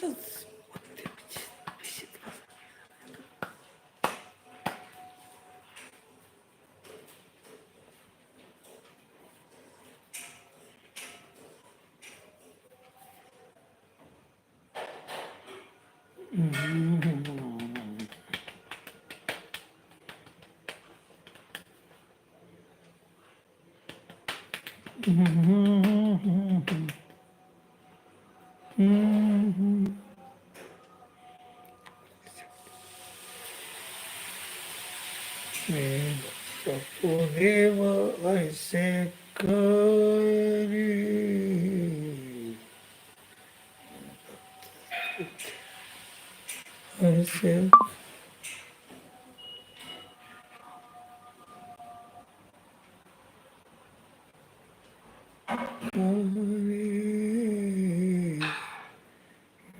देव ऐसे करी ऐसे करी.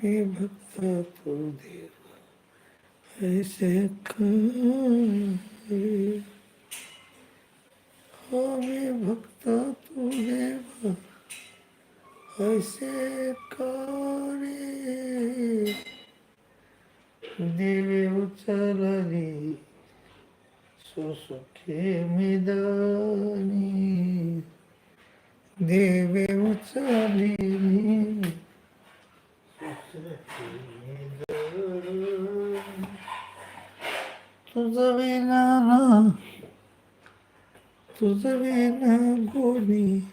मी भक्त तो देव Tuzavina Tuzavina Guni.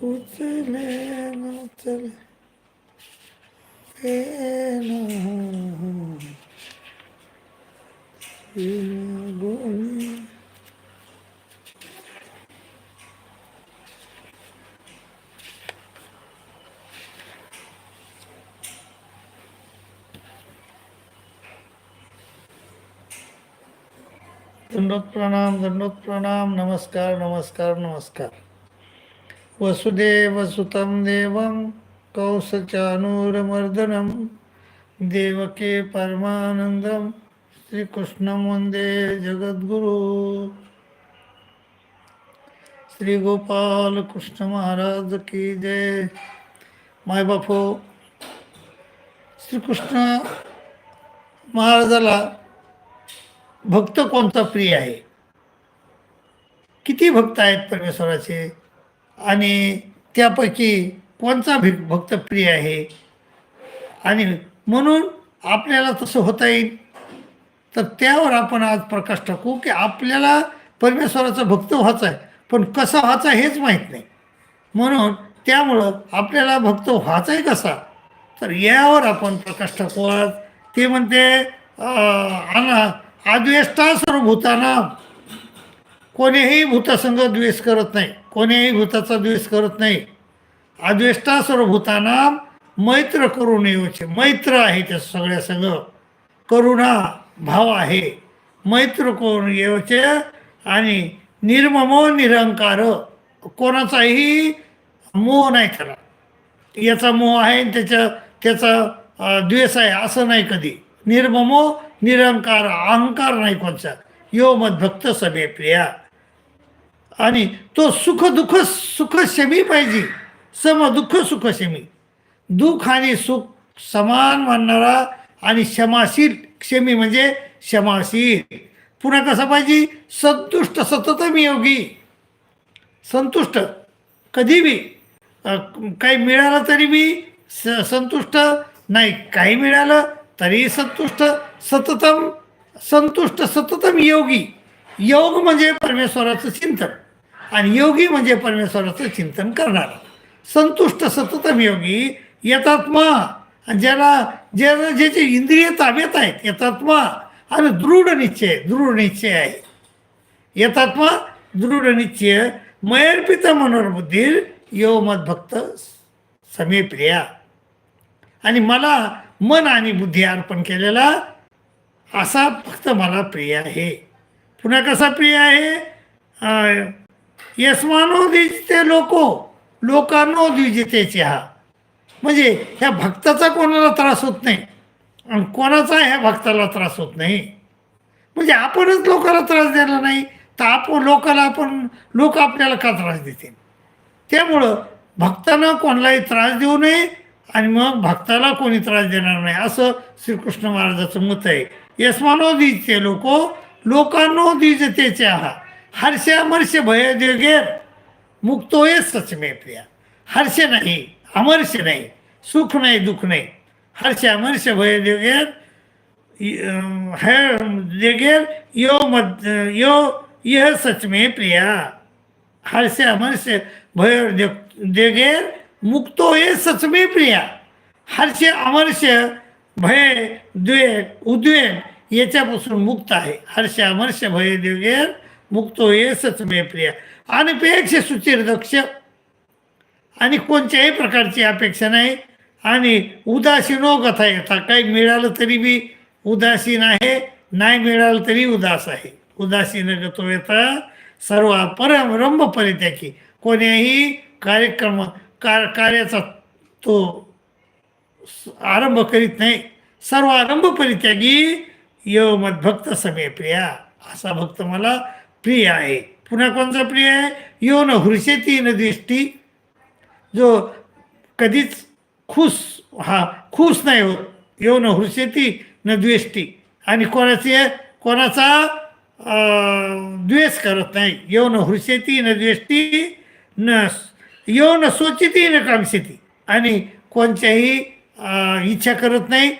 Utele Utele Vena Vena Guni. दंडोत प्रणाम दंडोत प्रणाम नमस्कार नमस्कार नमस्कार. वसुदेव सुतं देवं कौसचानूरमर्दनं देवके परमानंदं श्रीकृष्णं वंदे जगद्गुरु। श्री गोपाल कृष्ण महाराज की जय। माय बापो श्रीकृष्ण महाराजाला भक्त कोणता प्रिय आहे? किती भक्त आहेत परमेश्वराचे? आणि त्यापैकी कोणता भि भक्त प्रिय आहे? आणि म्हणून आपल्याला तसं होता येईल? तर त्यावर आपण आज प्रकाश टाकू की आपल्याला परमेश्वराचा भक्त व्हायचा आहे. पण कसा व्हायचा हेच माहीत नाही. म्हणून त्यामुळं आपल्याला भक्त व्हायचा आहे कसा? तर यावर आपण प्रकाश टाकू आज. ते म्हणते आणा अद्वेष्टा सर्वभूताना कोणीही भूतासंग द्वेष करत नाही. कोणीही भूताचा द्वेष करत नाही. अद्वेष्टा सर्वभूताना मैत्र करून येऊचे म्हणजे मैत्र आहे त्या सगळ्या संग करुणा भाव आहे. मैत्र करून येऊचे म्हणजे आणि निर्ममो निरंकार. कोणाचाही मोह नाही त्याला. याचा मोह आहे आणि त्याच्या त्याचा द्वेष आहे असं नाही कधी. निर्ममो निरंकार अहंकार नाही कोणचा. यो मदभक्त सभे प्रिया. आणि तो सुख दुःख सुख शमी पाहिजे. सम दुःख सुख शमी. दुःख आणि सुख समान मानणारा आणि क्षमाशील क्षमी म्हणजे क्षमाशील. पुन्हा कसा पाहिजे? संतुष्ट सतत मी योगी. संतुष्ट. कधी मी काही मिळालं तरी मी स संतुष्ट. नाही काही मिळालं तरी संतुष्ट सततम संतुष्ट सततम योगी. योग म्हणजे परमेश्वराचं चिंतन. आणि योगी म्हणजे परमेश्वराचं चिंतन करणारा. संतुष्ट सततम योगी यतात्मा आणि ज्याला ज्याला जे इंद्रिय ताब्यात आहेत यतात्मा आणि दृढ निश्चय दृढ निश्चय आहे. यतात्मा दृढ निश्चय. मयर्पित मनोरबुद्धीर यो मदभक्त भक्त समीप्रिया. आणि मला मन आणि बुद्धी अर्पण केलेला असा फक्त मला प्रिय आहे. पुन्हा कसा प्रिय आहे? यस्मानो द्विजिते लोको लोकांनो द्विजितेचे हा म्हणजे ह्या भक्ताचा कोणाला त्रास होत नाही आणि कोणाचा ह्या भक्ताला त्रास होत नाही. म्हणजे आपणच लोकाला त्रास द्यायला नाही तर आपण लोकाला आपण लोक आपल्याला का त्रास देतील? त्यामुळं भक्तानं कोणालाही त्रास देऊ नये आणि मग भक्ताला कोणी त्रास देणार नाही. असं श्रीकृष्ण महाराजाचं मत आहे. यस्मानो दिजते लोक लोकांनो दिजतेचे आहा हर्ष अमर्ष भय देगेर मुक्तोय सचमे प्रिया. हर्ष नाही अमर्ष नाही सुख नाही दुःख नाही. हर्ष अमर्ष भय देगेर है देगेर यो मद यो यह सचमे प्रिया. हर्ष अमर्ष भय दे- देगेर मुक्तो ये सचमे प्रिया. हर्ष अमर्ष भय द्वेग उद्वेग याच्यापासून मुक्त आहे. हर्ष अमर्ष भय देगेर मुक्तो हे सच में प्रिया अनपेक्ष सुचिर दक्ष. आणि कोणत्याही प्रकारची अपेक्षा नाही. आणि उदासीनो कथा येतात काही मिळालं तरी बी उदासीन आहे नाही मिळालं तरी उदास आहे. उदासीन गतो येता सर्व परम रंभ परित्याकी कोण्याही कार्यक्रम कार कार्याचा तो आरंभ करीत नाही. सर्व आरंभ परित्यागी यो मद्भक्त समे प्रिया. असा भक्त मला प्रिय आहे. पुन्हा कोणचा प्रिय आहे? यो न हृषेती न दृष्टी. जो कधीच खुश हा खुश नाही होत. यो न हृषेती न द्वेष्टी. आणि कोणाची? कोणाचा द्वेष करत नाही. यो न हृषेती न द्वेष्टी न यो न सोचिती न कांक्षिती आणि कोणत्याही इच्छा करत नाही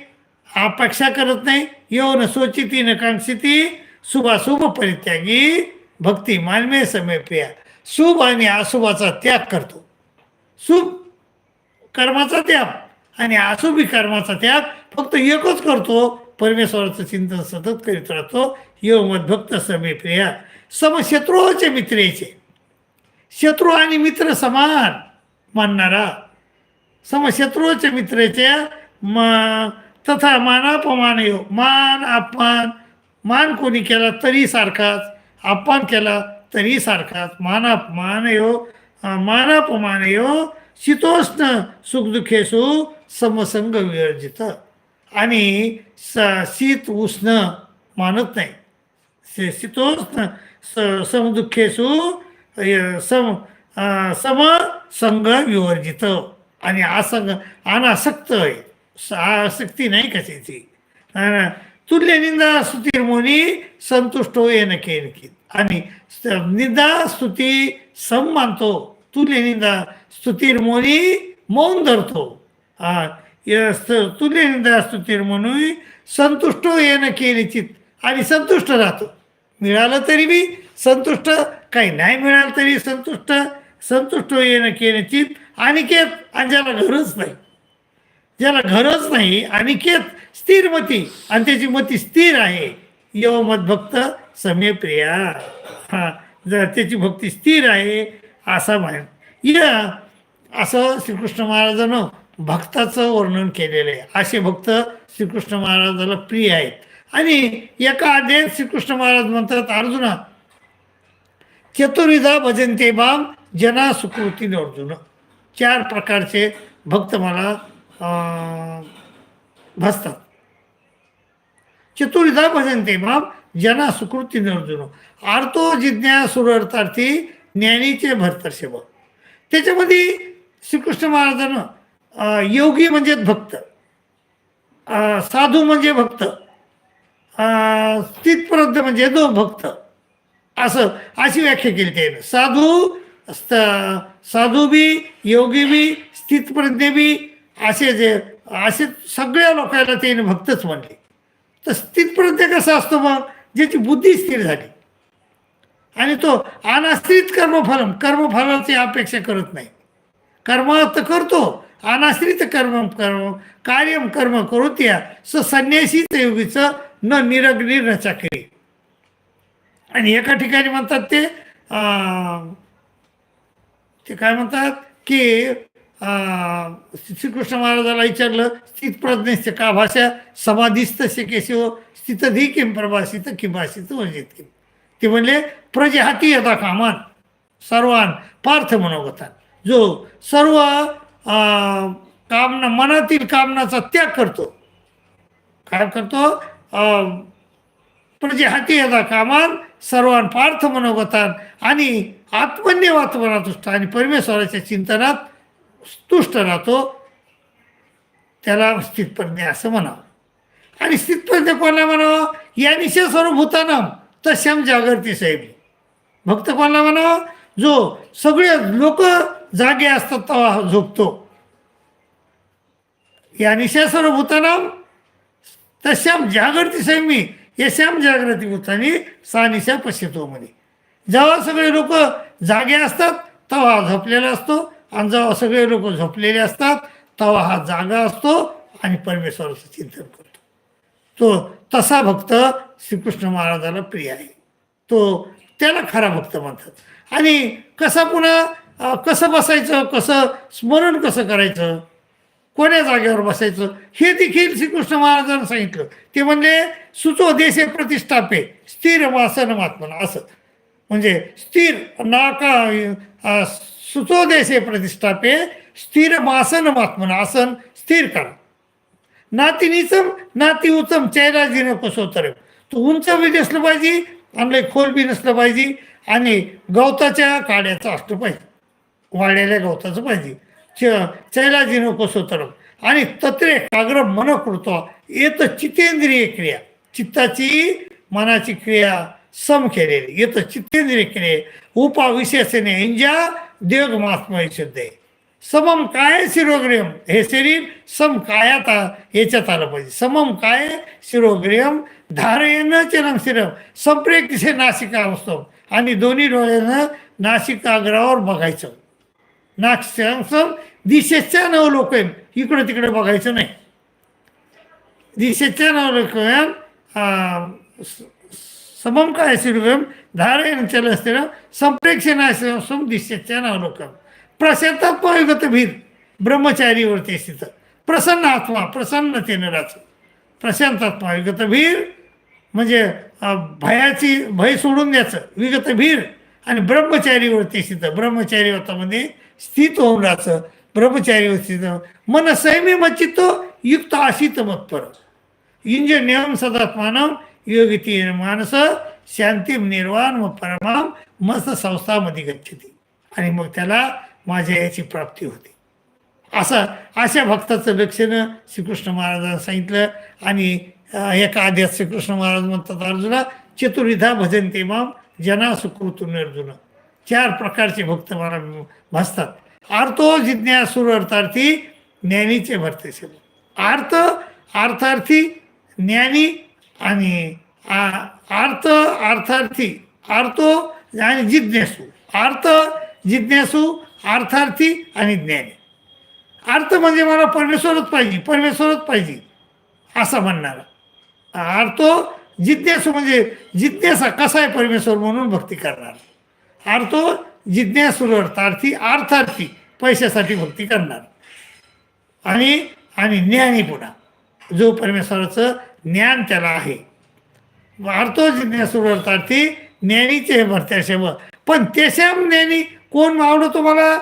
अपेक्षा करत नाही यो न सोचिती न कांक्षिती शुभाशुभ परित्यागी. भक्ती मानवे समय प्रिया. शुभ आणि अशुभाचा त्याग करतो. शुभ कर्माचा त्याग आणि अशुभी कर्माचा त्याग फक्त एकच करतो. परमेश्वराचं चिंतन सतत करीत राहतो. यो मद्भक्त समे प्रिया. समशत्रूचे मित्रेचे. शत्रू आणि मित्र समान मानणारा. समशत्रूचे मित्राच्या म तथा मानापमान यो मान अपमान मान कोणी केला तरी सारखाच अपमान केला तरी सारखाच मानापमान यो मानापमान यो शीतोष्ण सुखदुःखेसु समसंग विवर्जित आणि स शीत उष्ण मानत नाही. शीतोष्ण स समदुःखेसु य- सम संघ विवर्जित आणि आसंग अनासक्त आहे. आसक्ती नाही कशाची. तुल्य निंदा स्तुतीर्मोनी संतुष्ट येणं केनकित. आणि निंदा स्तुती सम मानतो. तुल्य निंदा स्तुतीर्मोनी मौन धरतो. हा, तुल्य निंदा स्तुतीर्मोनी संतुष्ट येणं केनिचित. आणि संतुष्ट राहतो. मिळालं तरी बी संतुष्ट काही नाही मिळालं तरी संतुष्ट संतुष्ट येणं केनिचित अनिकेत आणि ज्याला घरच नाही. ज्याला घरच नाही अनिकेत स्थिर मती आणि त्याची मती स्थिर आहे. यो मदभक्त समे प्रिया. हा जर त्याची भक्ती स्थिर आहे असा म्हण. या असं श्रीकृष्ण महाराजानं भक्ताचं वर्णन केलेलं आहे. असे भक्त श्रीकृष्ण महाराजाला प्रिय आहेत. आणि एका अध्यायात श्रीकृष्ण महाराज म्हणतात अर्जुना चतुर्विधा भजनते बाम जना सुकृती अर्जुन। चार प्रकारचे भक्त मला भसतात चतुर्विधा भजनते बाम जना सुकृती अर्जुन। आर्तो जिज्ञा सुरर्थार्थी ज्ञानीचे भरतर्षभ त्याच्यामध्ये श्रीकृष्ण महाराजानं योगी म्हणजे भक्त साधू म्हणजे भक्त स्थितप्रद्ध म्हणजे दो भक्त। असं अशी व्याख्या केली त्याने. साधू स्त- साधू बी योगी बी स्थितप्रज्ञ बी असे जे असे सगळ्या लोकांना त्याने भक्तच म्हणले. तर स्थितप्रज्ञ कसा असतो मग? ज्याची बुद्धी स्थिर झाली. आणि तो अनाश्रित कर्मफलम कर्मफलाची अपेक्षा करत नाही. कर्म तर करतो अनाश्रित कर्म कर्म कार्यम कर्म करोत्या स संन्यासीच योगीचं न निरग्नी रचा चाकरी. आणि एका ठिकाणी म्हणतात ते ते काय म्हणतात की श्रीकृष्ण महाराजाला विचारलं स्थितप्रज्ञस्य का भाषा? समाधिस्थ शिकेशिव हो? स्थितधी किम प्रभाषित किम भाषित वर्जित किम ते म्हणले प्रजाहाती येता कामान सर्वान पार्थ मनोगतान। जो सर्व अं, कामना मनातील कामनाचा त्याग करतो काय करतो? अं, हाती येता कामान सर्वान पार्थ मनोगतान आणि आत्मन्यवात वातावरणात आणि परमेश्वराच्या चिंतनात तुष्ट राहतो त्याला स्थितप्रज्ञ असं म्हणावं. आणि स्थितप्रज्ञ कोणाला म्हणावं? या निशय सर्वभूतानाम तश्याम जागृती साहेब. भक्त कोणाला म्हणावं? जो सगळे लोक जागे असतात तेव्हा झोपतो. या निशय सर्वभूतानाम तश्याम जागृती संयमी यश्याम जागृती भूतानी सानिशा पश्यतोमध्ये पश्यतो म्हणे जेव्हा सगळे लोक जागे असतात तेव्हा हा झोपलेला असतो. आणि जेव्हा सगळे लोक झोपलेले असतात तेव्हा हा जागा असतो आणि परमेश्वराचं चिंतन करतो. तो तसा भक्त श्रीकृष्ण महाराजाला प्रिय आहे. तो त्याला खरा भक्त म्हणतात. आणि कसा पुन्हा कसं बसायचं कसं स्मरण कसं करायचं? कोण्या जागेवर बसायचं? हे देखील श्रीकृष्ण महाराजांना सांगितलं. ते म्हणले सुचो देशे प्रतिष्ठापे स्थिर वासन महात्मा असं. म्हणजे स्थिर नाका सुचो देशे प्रतिष्ठापे स्थिर मासन महात्मा आसन स्थिर करा. नाती निचम नाती उचम चेहरा जिने कसोतर तो उंच म्हणजे बी नसलं पाहिजे आणि खोल बी नसलं पाहिजे आणि गवताच्या काड्याचं असलं पाहिजे. वाढलेल्या गवताचं पाहिजे. च चैलाजीनो आणि तत्रे काग्र मन कृतो येत चितेंद्रिय क्रिया। चित्ताची मनाची क्रिया सम केलेली। येत चित्तेंद्रिय क्रिये। उपा विशेषणे इंजा देव महात्मा शुद्ध समम काय शिरोग्रियम हे शरीर सम कायात याच्यात आलं पाहिजे। समम काय शिरोग्रियम धारेनं चरम शिरम संप्रेक दिसे नाशिका असतो आणि दोन्ही डोळ्यानं नाशिकाग्रहावर बघायचं। नाक्षम दिशेच्या नवलोकन. इकडं तिकडे बघायचं नाही. दिशेच्या नवलोकन समम काय शिरोग्रियम धारयन चल असते संप्रेक्षणासम दिशेच्या नवलोकन. प्रशांतात्मा युगत भीर. ब्रह्मचारीवरती स्थित प्रसन्न आत्मा प्रसन्नतेनं राहतो. प्रशांतात्मा विगत भीर म्हणजे भयाची भय सोडून द्यायचं. विगत भीर आणि ब्रह्मचारीवरती स्थित ब्रह्मचारी व्रतामध्ये स्थित होऊन राहायचं ब्रह्मचारीवर स्थित मन संयमी मच्चित्तो युक्त आशित मत्पर. इंज नियम सदात्मानम योगिती मानस शांती निर्वाण व परमाम मस्त संस्थामध्ये गच्छती. आणि मग त्याला माझ्या याची प्राप्ती होते. असं अशा भक्ताचं लक्षणं श्रीकृष्ण महाराजांना सांगितलं आणि एका आद्यात श्रीकृष्ण महाराज म्हणतात अर्जुना चतुर्विधा भजनते माम जना सुकृतून अर्जुना चार प्रकारचे भक्त मला भासतात. आर्तो जिज्ञासूर अर्थार्थी ज्ञानीचे भरते सेवा अर्थ अर्थार्थी ज्ञानी आणि आ- अर्थार्थी आर्तो आणि जिज्ञासू. अर्थ जिज्ञासू अर्थार्थी आणि ज्ञानी. अर्थ म्हणजे मला परमेश्वरच पाहिजे परमेश्वरच पाहिजे असं म्हणणारा. अर्थो जिज्ञासू म्हणजे जिज्ञासा कसा आहे परमेश्वर म्हणून भक्ती करणार. अर्थो जिज्ञासूर अर्थार्थी अर्थार्थी पैशासाठी भक्ती करणार. आणि आणि ज्ञानी पुन्हा जो परमेश्वराचं ज्ञान त्याला आहे. अर्थो जिज्ञासूर अर्थार्थी ज्ञानीचे हे भरत्या पण तेशाम ज्ञानी कोण आवडतो मला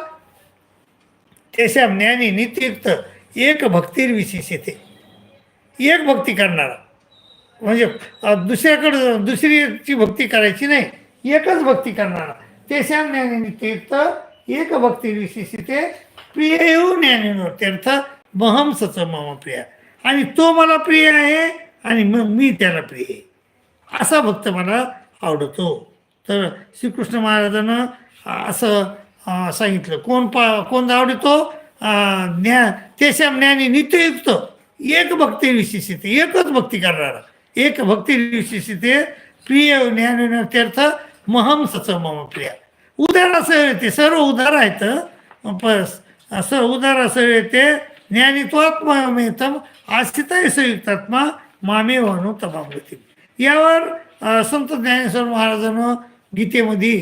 तेशाम ज्ञानी नित्युक्त एक भक्तीर विशेष येते एक भक्ती करणारा. म्हणजे दुसऱ्याकडं दुसरीची भक्ती करायची नाही एकच भक्ती करणारा. तेषां ज्ञानी एक भक्ती विशेषिते प्रिय येऊ ज्ञानीनो तीर्थ महम सच मम प्रिय. आणि तो मला प्रिय आहे आणि मग मी त्याला प्रिय आहे. असा भक्त मला आवडतो. तर श्रीकृष्ण महाराजानं असं सांगितलं कोण पा कोण आवडतो? ज्ञा तेशा ज्ञानी नित्ययुक्त एक भक्ती विशेषिते एकच भक्ती करणारा. एक भक्ती विशेषिते प्रिय ज्ञान तीर्थ महंसचं मम प्रिया उदार असं येते सर्व उदार आहेत बस असं उदार असं येते ज्ञानित्वात्मतम आस्थिताय संयुक्तात्मा मामे वाणू तमामृती. यावर संत ज्ञानेश्वर महाराजांनं गीतेमध्ये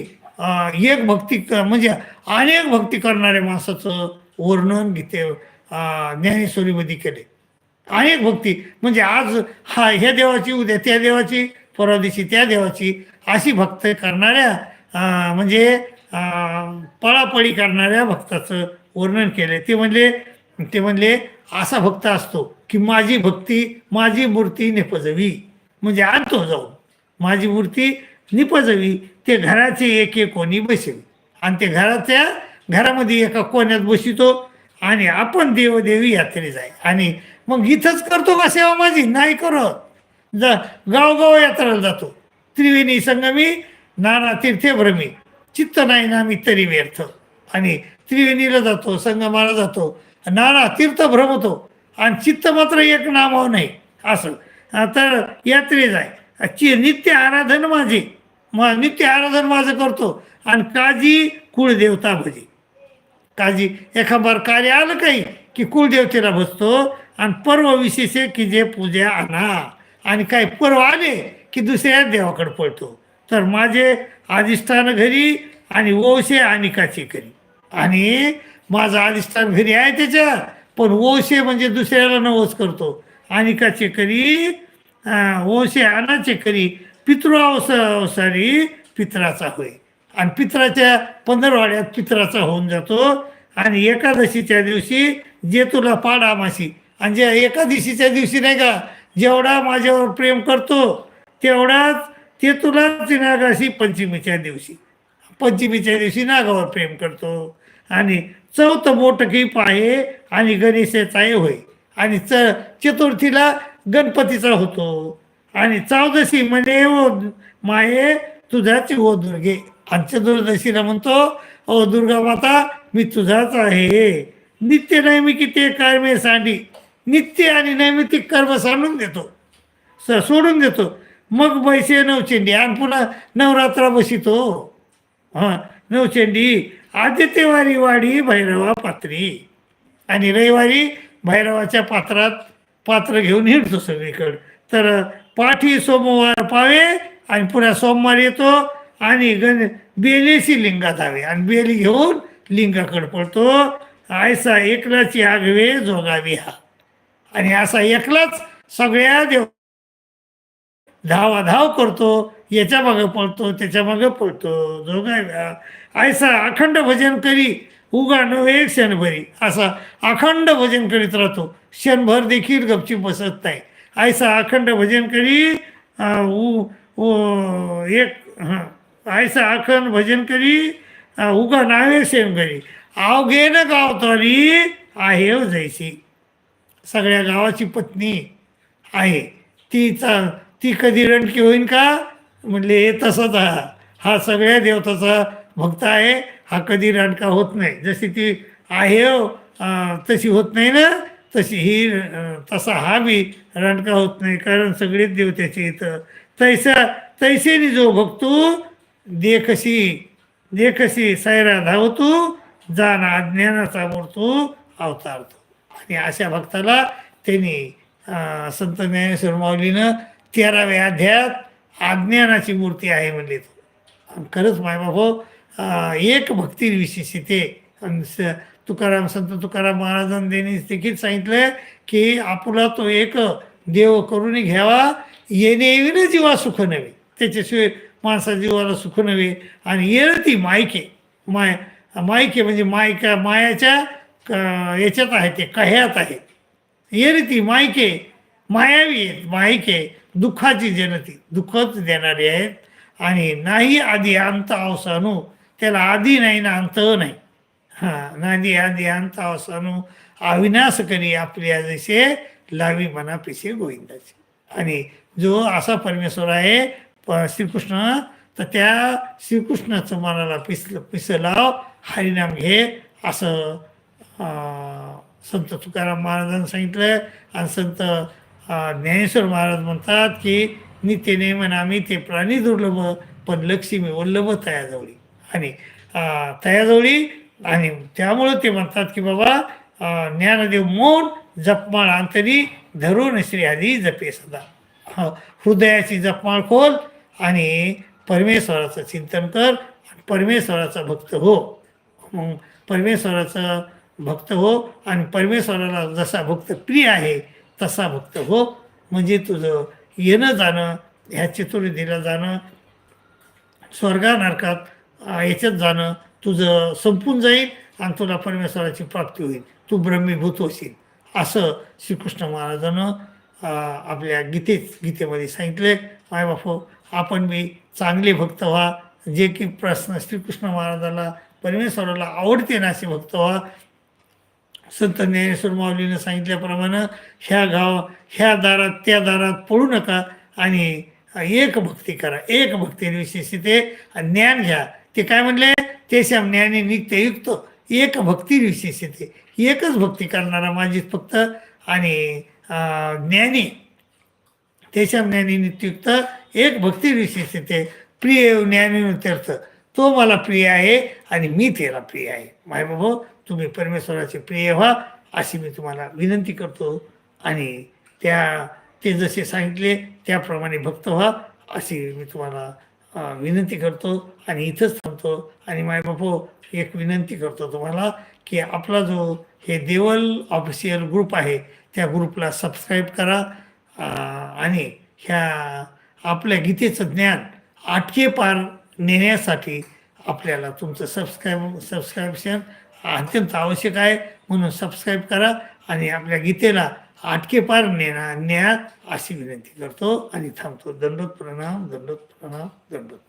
एक भक्ती क- म्हणजे अनेक भक्ती करणाऱ्या माणसाचं वर्णन गीते ज्ञानेश्वरीमध्ये केले. अनेक भक्ती म्हणजे आज हा ह्या देवाची उद्या त्या देवाची परवा दिवशी त्या देवाची अशी भक्त करणाऱ्या म्हणजे पळापळी करणाऱ्या भक्ताचं वर्णन केलं ते म्हणले ते म्हणले असा भक्त असतो की माझी भक्ती माझी मूर्ती निपजवी. म्हणजे आणतो जाऊन. माझी मूर्ती निपजवी. ते घराचे एक एक कोणी बसेवी आणि ते घराच्या घरामध्ये एका कोण्यात बसितो आणि आपण देवदेवी यात्रे जाय. आणि मग इथंच करतो का सेवा माझी? नाही करत. जा गावगाव यात्रेला जातो. त्रिवेणी संगमी नाना तीर्थे भ्रमी चित्त नाही ना मी तरी व्यर्थ. आणि त्रिवेणीला जातो संगमाला जातो नाना तीर्थ भ्रमतो आणि चित्त मात्र एक नामाव नाही. असं. तर यात्रे आहे. चि नित्य आराधन माझे. मा नित्य आराधन माझं करतो. आणि काजी कुळदेवता भजी. काजी एखाबार कार्य आलं काही की कुळदेवतेला बसतो. आणि पर्व विशेष आहे की जे पूजा आणा. आणि काही पर्व आले की दुसऱ्या देवाकडे पळतो. तर माझे अधिष्ठान घरी आणि ओशे आणि काचे करी आणि माझं अधिष्ठान घरी आहे त्याच्या पण ओशे म्हणजे दुसऱ्याला नवस करतो. आणि काचे करी अं, ओशे अनाचे करी पितृ अवसारी पित्राचा होय. आणि पित्राच्या पंधरवाड्यात पित्राचा होऊन जातो. आणि एकादशीच्या दिवशी जे तुला पाडामाशी. आणि जे एकादशीच्या दिवशी नाही का जेवढा माझ्यावर प्रेम करतो तेवढाच ते तुला नागाशी पंचमीच्या दिवशी. पंचमीच्या दिवशी नागावर प्रेम करतो. आणि चौथं मोठं कीप आहे आणि गणेशाचा होय. आणि च चतुर्थीला गणपतीचा होतो. आणि चौदशी म्हणजे ओ माये तुझाच ओ दुर्गे. आणि चतुर्दशीला म्हणतो ओ दुर्गा माता मी तुझाच आहे. नित्य नैमिकी ते कर्मे सांडी. नित्य आणि नैमितिक कर्म सांडून देतो. स सोडून देतो. मग बैसे नवचेंडी. आणि पुन्हा नवरात्रा बसितो. हां. नवचेंडी आदित्यवारी वाडी भैरवा पात्री. आणि रविवारी भैरवाच्या पात्रात पात्र घेऊन हिंडतो सगळीकडं. तर पाठी सोमवार पावे आणि पुन्हा सोमवार येतो आणि गण बेलेशी लिंगात हवे आणि बेली घेऊन लिंगाकडे पडतो आयसा एकलाची आगवे जोगावी हा. आणि असा एकलाच सगळ्या देव धावाधाव करतो याच्या मागं पळतो त्याच्या मागं पळतो. जोगाव्या ऐसा अखंड भजन करी उगा नव्हे क्षणभरी असा अखंड भजन करीत राहतो. क्षणभर देखील गपची बसत नाही. ऐसा अखंड भजन करी उ उ- एक ऐसा अखंड भजन करी उगा नावे शनकरी आव घे न गावतारी आहे हो जैसी. सगळ्या गावाची पत्नी आहे. तीचा ती कधी रणकी होईन का? म्हणले हे तसंच हा हा सगळ्या देवताचा भक्त आहे. हा कधी रणका होत नाही. जशी ती आहे हो, तशी होत नाही ना? तशी ही तसा हा बी रणका होत नाही. कारण सगळेच देवतेचे इथं तैसा तैसेनी जो भक्तू देखशी देखशी सैरा धावतो जाण अज्ञानाचा मूर्तू अवतारतो. आणि अशा भक्ताला त्यांनी संत ज्ञानेश्वर माऊलीनं तेराव्या अध्यायात अज्ञानाची मूर्ती आहे म्हणले तो. खरंच मायबापो एक भक्ती विशेष ते. स- तुकाराम संत तुकाराम महाराजांनी त्यांनी देखील सांगितलं की आपला तो एक देव करून घ्यावा येणे येईन जीवा सुख नव्हे. त्याच्याशिवाय माणसा जीवाला सुख नव्हे. आणि येणं ती मायके. माय मायके म्हणजे मायका मायाच्या क- याच्यात आहे ते कह्यात आहे. ये ती मायके. मायावी आहेत मायके दुःखाची जनती दुःखच देणारी आहेत. आणि नाही आधी अंत अवसानू त्याला आधी नाही ना अंत नाही. हां नादी आधी अंत अवसानू अविनाश करी आपल्या जसे लावी मना पिसे गोविंदाचे. आणि जो असा परमेश्वर आहे प श्रीकृष्ण तर त्या श्रीकृष्णाचं मनाला पिसलं पिसं लाव हरिनाम घे असं संत तुकाराम महाराजांनी सांगितलं. आणि संत ज्ञानेश्वर महाराज म्हणतात की नित्य नेमन आम्ही ते प्राणी दुर्लभ पण लक्ष्मी वल्लभ तयाजवळी. आणि तयाजवळी आणि त्यामुळं ते म्हणतात की बाबा ज्ञानदेव मौन जपमाळ अंतरी धरून श्री आधी जपे सदा. हृदयाची जपमाळ खोल आणि परमेश्वराचं चिंतन कर आणि परमेश्वराचा भक्त हो. मग परमेश्वराचा भक्त हो आणि परमेश्वराला जसा भक्त प्रिय आहे तसा भक्त हो म्हणजे तुझं येणं जाणं ह्या चतुर्दीला जाणं स्वर्गा नरकात याच्यात जाणं तुझं संपून जाईल आणि तुला परमेश्वराची प्राप्ती होईल. तू ब्रह्मीभूत होशील. असं श्रीकृष्ण महाराजानं आपल्या गीतेत गीतेमध्ये सांगितले मायबापू आपण बी चांगले भक्त व्हा. जे की प्रश्न श्रीकृष्ण महाराजाला परमेश्वराला आवडते ना असे भक्त व्हा. संत ज्ञानेश्वर माऊलीनं सांगितल्याप्रमाणे ह्या गाव ह्या दारात त्या दारात पळू नका आणि एक भक्ती करा. एक भक्ती विशेषते ज्ञान घ्या. ते काय म्हणले? तेशाम ज्ञानी नित्ययुक्त एक भक्ती विशेषते. एकच भक्ती करणारा माझी फक्त आणि ज्ञानी. त्याच्या ज्ञानी नित्ययुक्त एक भक्ती विशेषते. प्रिय ज्ञानी ज्ञानीतीर्थ तो मला प्रिय आहे आणि मी त्याला प्रिय आहे. माय बाबा तुम्ही परमेश्वराचे प्रिय व्हा अशी मी तुम्हाला विनंती करतो. आणि त्या ते जसे सांगितले त्याप्रमाणे भक्त व्हा अशी मी तुम्हाला विनंती करतो. आणि इथंच थांबतो. आणि माय बापू एक विनंती करतो तुम्हाला की आपला जो हे देवल ऑफिशियल ग्रुप आहे त्या ग्रुपला सबस्क्राईब करा. आणि ह्या आपल्या गीतेचं ज्ञान आटके पार नेण्यासाठी आपल्याला तुमचं सबस्क्राईब सबस्क्राईबशन अत्यंत आवश्यक आहे म्हणून सबस्क्राईब करा आणि आपल्या गीतेला आटकेपार नेणार नेणा न्या अशी विनंती करतो आणि थांबतो. दंडोत प्रणाम दंडोत प्रणाम दंडोत